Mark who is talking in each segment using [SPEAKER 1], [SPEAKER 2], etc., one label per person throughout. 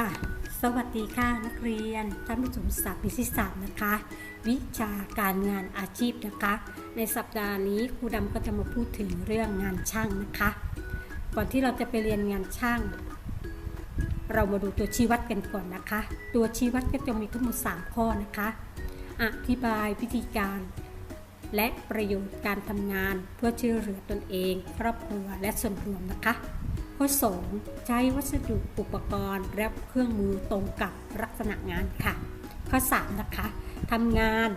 [SPEAKER 1] ค่ะ สวัสดีค่ะนักเรียนท่านผู้ชมศาสตร์วิทยาศาสตร์นะคะ วิชาการงานอาชีพนะคะ ในสัปดาห์นี้ครูดำก็จะมาพูดถึงเรื่องงานช่างนะคะ ก่อนที่เราจะไปเรียนงานช่าง เรามาดูตัวชี้วัดกันก่อนนะคะ ตัวชี้วัดก็จะมีทั้งหมด 3 ข้อนะคะ อธิบายวิธีการและประโยชน์การทำงานเพื่อช่วยเหลือตนเอง ครอบครัวและส่วนรวมนะคะ ข้อ 2 ใช้วัสดุอุปกรณ์ และเครื่องมือตรงกับลักษณะงานค่ะ ข้อ 3 นะคะทำงาน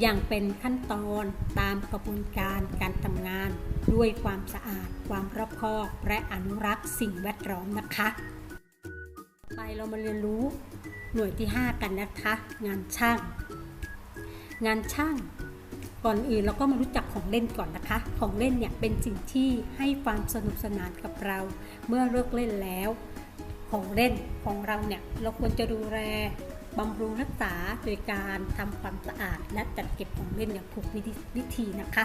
[SPEAKER 1] อย่างเป็นขั้นตอนตามกระบวนการการทำงาน ด้วยความสะอาด ความรอบคอบ และอนุรักษ์สิ่งแวดล้อมนะคะไปเรามาเรียนรู้หน่วยที่ 5 กันนะคะ งานช่าง งานช่าง ก่อนอื่นเราก็มารู้จักของเล่นก่อนนะคะ ของเล่นเนี่ยเป็นสิ่งที่ให้ความสนุกสนานกับเรา เมื่อเลิกเล่นแล้ว ของเล่นของเราเนี่ยเราควรจะดูแลบำรุงรักษาโดยการทำความสะอาด และจัดเก็บของเล่นอย่างถูกวิธีนะคะ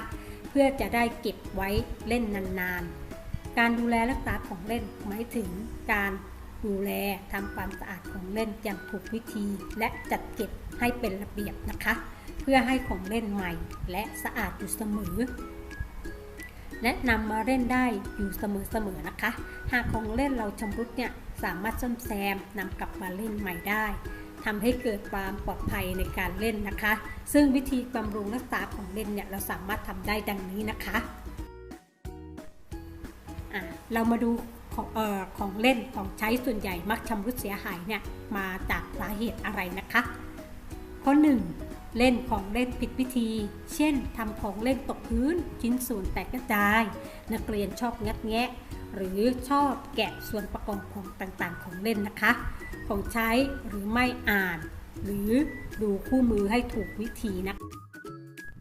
[SPEAKER 1] เพื่อจะได้เก็บไว้เล่นนานๆ การดูแลรักษาของเล่นหมายถึงการดูแลทำความสะอาดของเล่นอย่างถูกวิธี และจัดเก็บให้เป็นระเบียบนะคะ เพื่อให้ของเล่นใหม่และสะอาดอยู่เสมอ และนำมาเล่นได้อยู่เสมอๆนะคะ หากของเล่นเราชำรุดเนี่ยสามารถซ่อมแซมนำกลับมาเล่นใหม่ได้ทำให้เกิดความปลอดภัยในการเล่นนะคะ ซึ่งวิธีบำรุงรักษาของเล่นเนี่ยเราสามารถทำได้ดังนี้นะคะอะเรามาดูของเอ่อของเล่นของใช้ส่วนใหญ่มักชำรุดเสียหายเนี่ยมาจากสาเหตุอะไรนะคะ ข้อ 1 เล่นของเล่นผิดวิธี เช่นทำของเล่นตกพื้นชิ้นส่วนแตกกระจาย นักเรียนชอบงัดแงะ หรือชอบแกะส่วนประกอบของต่างๆ ของเล่นนะคะ ของใช้หรือไม่อ่าน หรือดูคู่มือให้ถูกวิธีนะ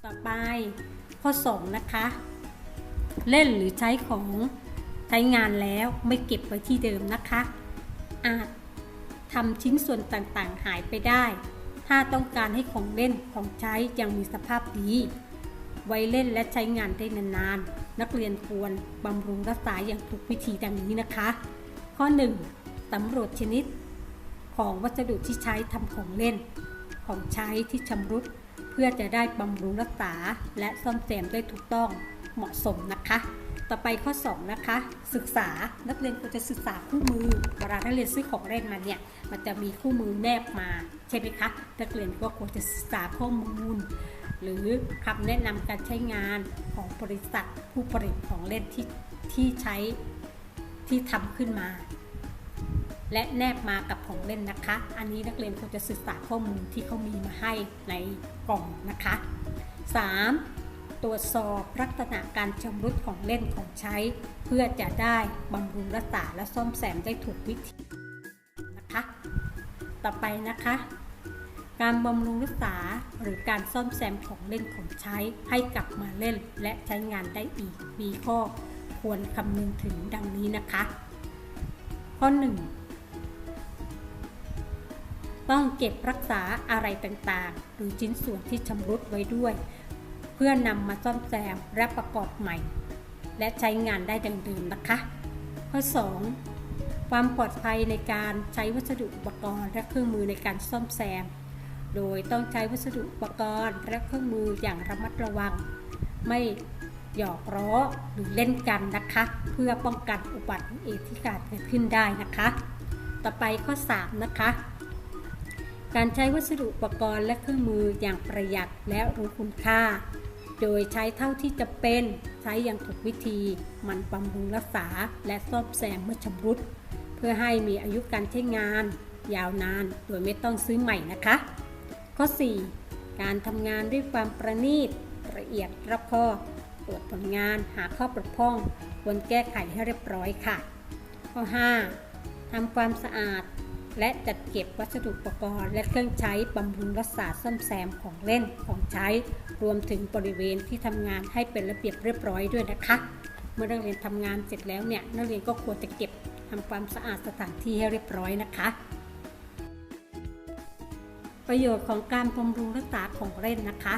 [SPEAKER 1] ต่อไปข้อ 2 นะคะ เล่นหรือใช้ของใช้งานแล้วไม่เก็บไว้ที่เดิมนะคะ อาจทำชิ้นส่วนต่างๆ หายไปได้ ถ้าต้องการให้ของเล่นของใช้ยังมีสภาพดี ไว้เล่นและใช้งานได้นานๆ นักเรียนควรบำรุงรักษาอย่างถูกวิธีดังนี้นะคะ ข้อ 1. สำรวจชนิด ของวัสดุที่ใช้ทำของเล่น ของใช้ที่ชำรุด เพื่อจะได้บำรุงรักษาและซ่อมแซมได้ถูกต้องเหมาะสมนะคะ ต่อไปข้อ 2 นะคะ ศึกษานักเรียนควรจะศึกษาคู่มือเวลานักเรียนซื้อของเล่นมาเนี่ยมันจะมีคู่มือแนบมาใช่ไหมคะนักเรียนก็ควรจะศึกษาข้อมูล หรือคำแนะนำการใช้งานของบริษัทผู้ผลิตของเล่นที่ที่ใช้ที่ทำขึ้นมา และแนบมากับของเล่นนะคะ อันนี้นักเรียนควรจะศึกษาข้อมูลที่เขามีมาให้ในกล่องนะคะ 3. ตรวจสอบลักษณะการชำรุดของเล่นของใช้ เพื่อจะได้บำรุงรักษาและซ่อมแซมได้ถูกวิธีนะคะ ต่อไปนะคะ การบำรุงรักษาหรือการซ่อมแซมของเล่นของใช้ให้กลับมาเล่นและใช้งานได้อีกมีข้อควรคำนึงถึงดังนี้นะคะ ข้อ 1ต้องเก็บรักษาอะไรต่างๆ หรือชิ้นส่วนที่ชำรุดไว้ด้วย เพื่อนำมาซ่อมแซมและประกอบใหม่ และใช้งานได้ดังเดิมนะคะ ข้อ 2 ความปลอดภัยในการใช้วัสดุอุปกรณ์และเครื่องมือในการซ่อมแซม โดยต้องใช้วัสดุอุปกรณ์และเครื่องมืออย่างระมัดระวัง ไม่หยอกล้อหรือเล่นกันนะคะ เพื่อป้องกันอุบัติเหตุที่อาจเกิดขึ้นได้นะคะ ต่อไปข้อ 3 นะคะ การใช้วัสดุอุปกรณ์และเครื่องมืออย่างประหยัดและรู้คุณค่า โดยใช้เท่าที่จะเป็นใช้อย่างถูกวิธี มันบำรุงรักษาและซ่อมแซมเมื่อชำรุด เพื่อให้มีอายุการใช้งาน ยาวนานโดยไม่ต้องซื้อใหม่นะคะ ข้อ 4 การทำงานด้วยความประณีตละเอียดรอบคอบตรวจผลงานหาข้อบกพร่องควรแก้ไขให้เรียบร้อยค่ะ ข้อ 5. ทำความสะอาด และจัดเก็บวัสดุอุปกรณ์ และเครื่องใช้บำรุงรักษาซ่อมแซมของเล่นของใช้ รวมถึงบริเวณที่ทำงานให้เป็นระเบียบเรียบร้อยด้วยนะคะ เมื่อนักเรียนทำงานเสร็จแล้วเนี่ยนักเรียนก็ควรจะเก็บทำความสะอาดสถานที่ให้เรียบร้อยนะคะ ประโยชน์ของการบำรุงรักษาของเล่นนะคะ